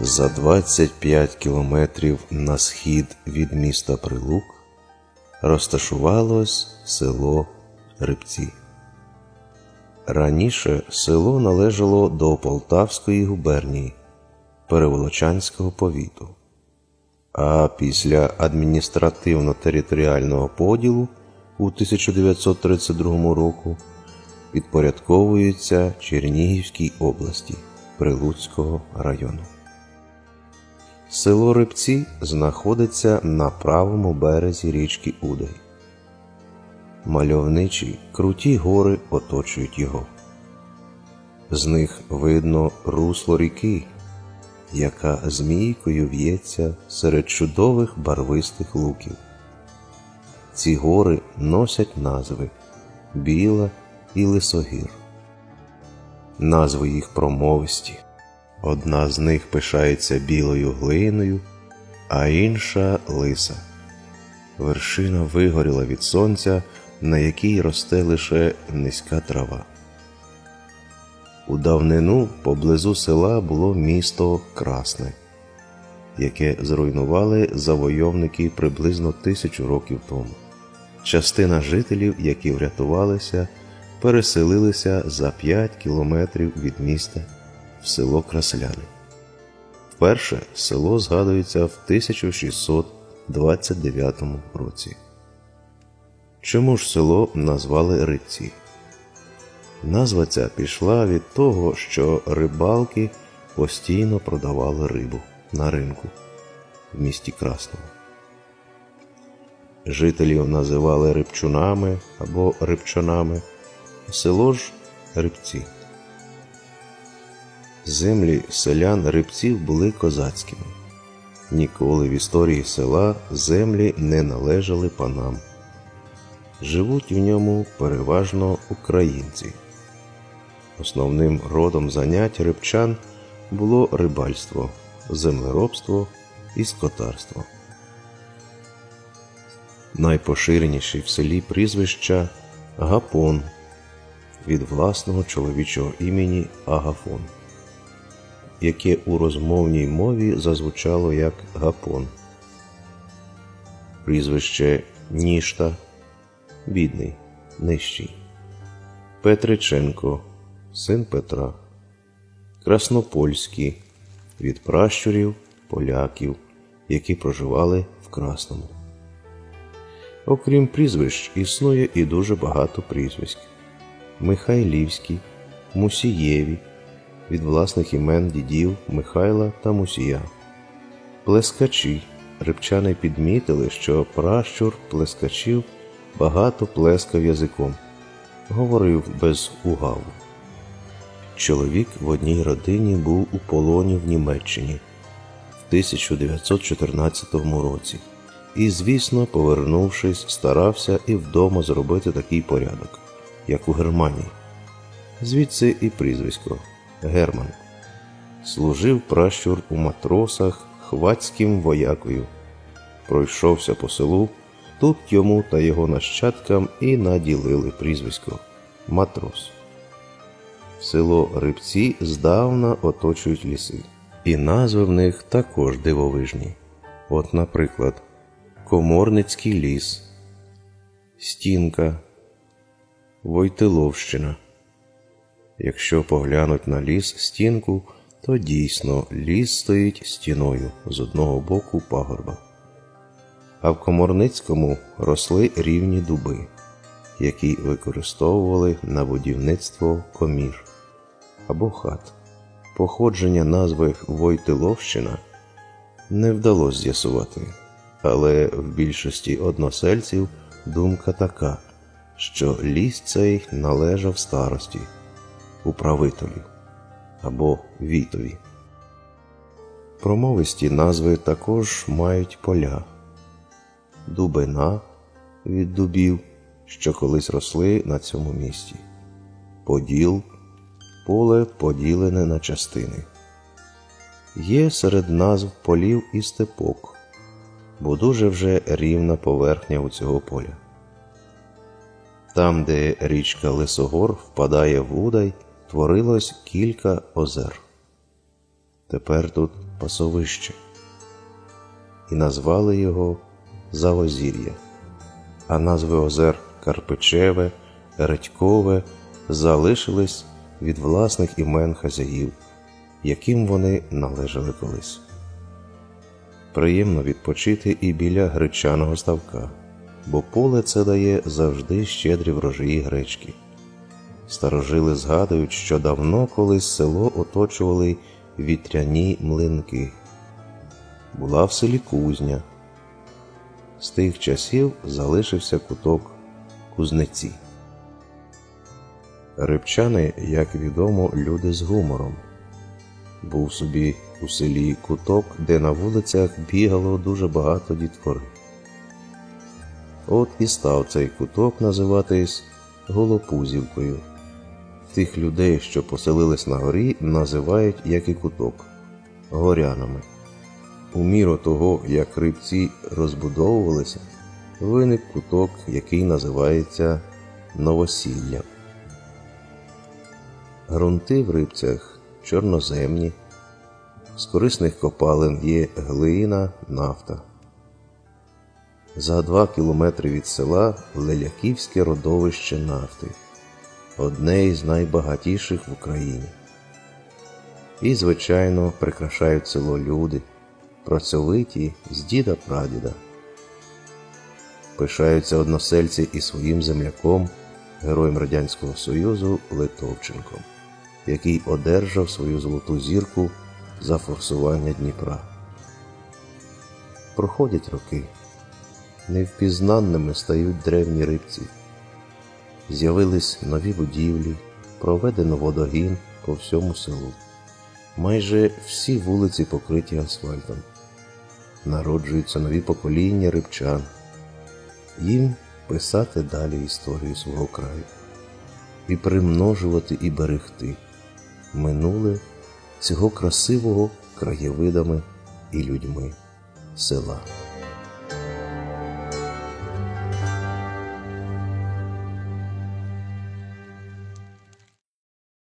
За 25 кілометрів на схід від міста Прилук розташувалось село Рибці. Раніше село належало до Полтавської губернії Переволочанського повіту, а після адміністративно-територіального поділу у 1932 року підпорядковується Чернігівській області Прилуцького району. Село Рибці знаходиться на правому березі річки Удай. Мальовничі круті гори оточують його. З них видно русло ріки, яка змійкою в'ється серед чудових барвистих луків. Ці гори носять назви Біла і Лисогір. Назви їх промовисті. Одна з них пишається білою глиною, а інша лиса. Вершина вигоріла від сонця, на якій росте лише низька трава. У давнину поблизу села було місто Красне, яке зруйнували завойовники приблизно тисячу років тому. Частина жителів, які врятувалися, переселилися за 5 кілометрів від міста в село Красляни. Вперше село згадується в 1629 році. Чому ж село назвали Рибці? Назва ця пішла від того, що рибалки постійно продавали рибу на ринку в місті Красному. Жителів називали рибчунами або рибчанами, село ж рибці. Землі селян рибців були козацькими. Ніколи в історії села землі не належали панам. Живуть в ньому переважно українці. Основним родом занять рибчан було рибальство, землеробство і скотарство. Найпоширеніші в селі прізвища Гапон від власного чоловічого імені Агафон, яке у розмовній мові зазвучало як Гапон, прізвище Нішта, бідний, нижчий, Петриченко, син Петра, Краснопольський від пращурів поляків, які проживали в Красному. Окрім прізвищ, існує і дуже багато прізвиськ: Михайлівський, Мусієві, від власних імен дідів Михайла та Мусія, Плескачі. Рибчани підмітили, що пращур плескачів багато плескав язиком, говорив без угаву. Чоловік в одній родині був у полоні в Німеччині в 1914 році і, звісно, повернувшись, старався і вдома зробити такий порядок, як у Германії. Звідси і прізвисько Герман. Служив пращур у матросах хвацьким воякою. Пройшовся по селу, тут йому та його нащадкам і наділили прізвисько матрос. Село Рибці здавна оточують ліси, і назви в них також дивовижні. От, наприклад, Коморницький ліс, Стінка, Войтиловщина. Якщо поглянуть на ліс стінку, то дійсно ліс стоїть стіною з одного боку пагорба. А в Коморницькому росли рівні дуби, які використовували на будівництво комір або хат. Походження назви Войтиловщина не вдалося з'ясувати, але в більшості односельців думка така, що ліс цей належав старості, управителю або вітові. Промовисті назви також мають поля, дубина від дубів, що колись росли на цьому місці, поділ, поле поділене на частини. Є серед назв полів і степок, бо дуже вже рівна поверхня у цього поля. Там, де річка Лисогор впадає в Удай, творилось кілька озер. Тепер тут пасовище і назвали його Заозір'я, а назви озер Карпичеве, Редькове залишились від власних імен хазяїв, яким вони належали колись. Приємно відпочити і біля гречаного ставка, бо поле це дає завжди щедрі врожаї гречки. Старожили згадують, що давно колись село оточували вітряні млинки. Була в селі кузня. З тих часів залишився куток кузнеці. Рибчани, як відомо, люди з гумором. Був собі у селі куток, де на вулицях бігало дуже багато дітвори. От і став цей куток називатись Голопузівкою. Тих людей, що поселились на горі, називають як і куток горянами. У міру того, як рибці розбудовувалися, виник куток, який називається Новосілля. Грунти в рибцях чорноземні, з корисних копалин є глина, нафта. За два кілометри від села Леляківське родовище нафти, одне із найбагатіших в Україні. І, звичайно, прикрашають село люди, працьовиті з діда прадіда. Пишаються односельці і своїм земляком, героєм Радянського Союзу Литовченком, який одержав свою золоту зірку за форсування Дніпра. Проходять роки, невпізнанними стають древні рибці. З'явились нові будівлі, проведено водогін по всьому селу. Майже всі вулиці покриті асфальтом. Народжуються нові покоління рибчан. Їм писати далі історію свого краю і примножувати і берегти минуле цього красивого краєвидами і людьми села.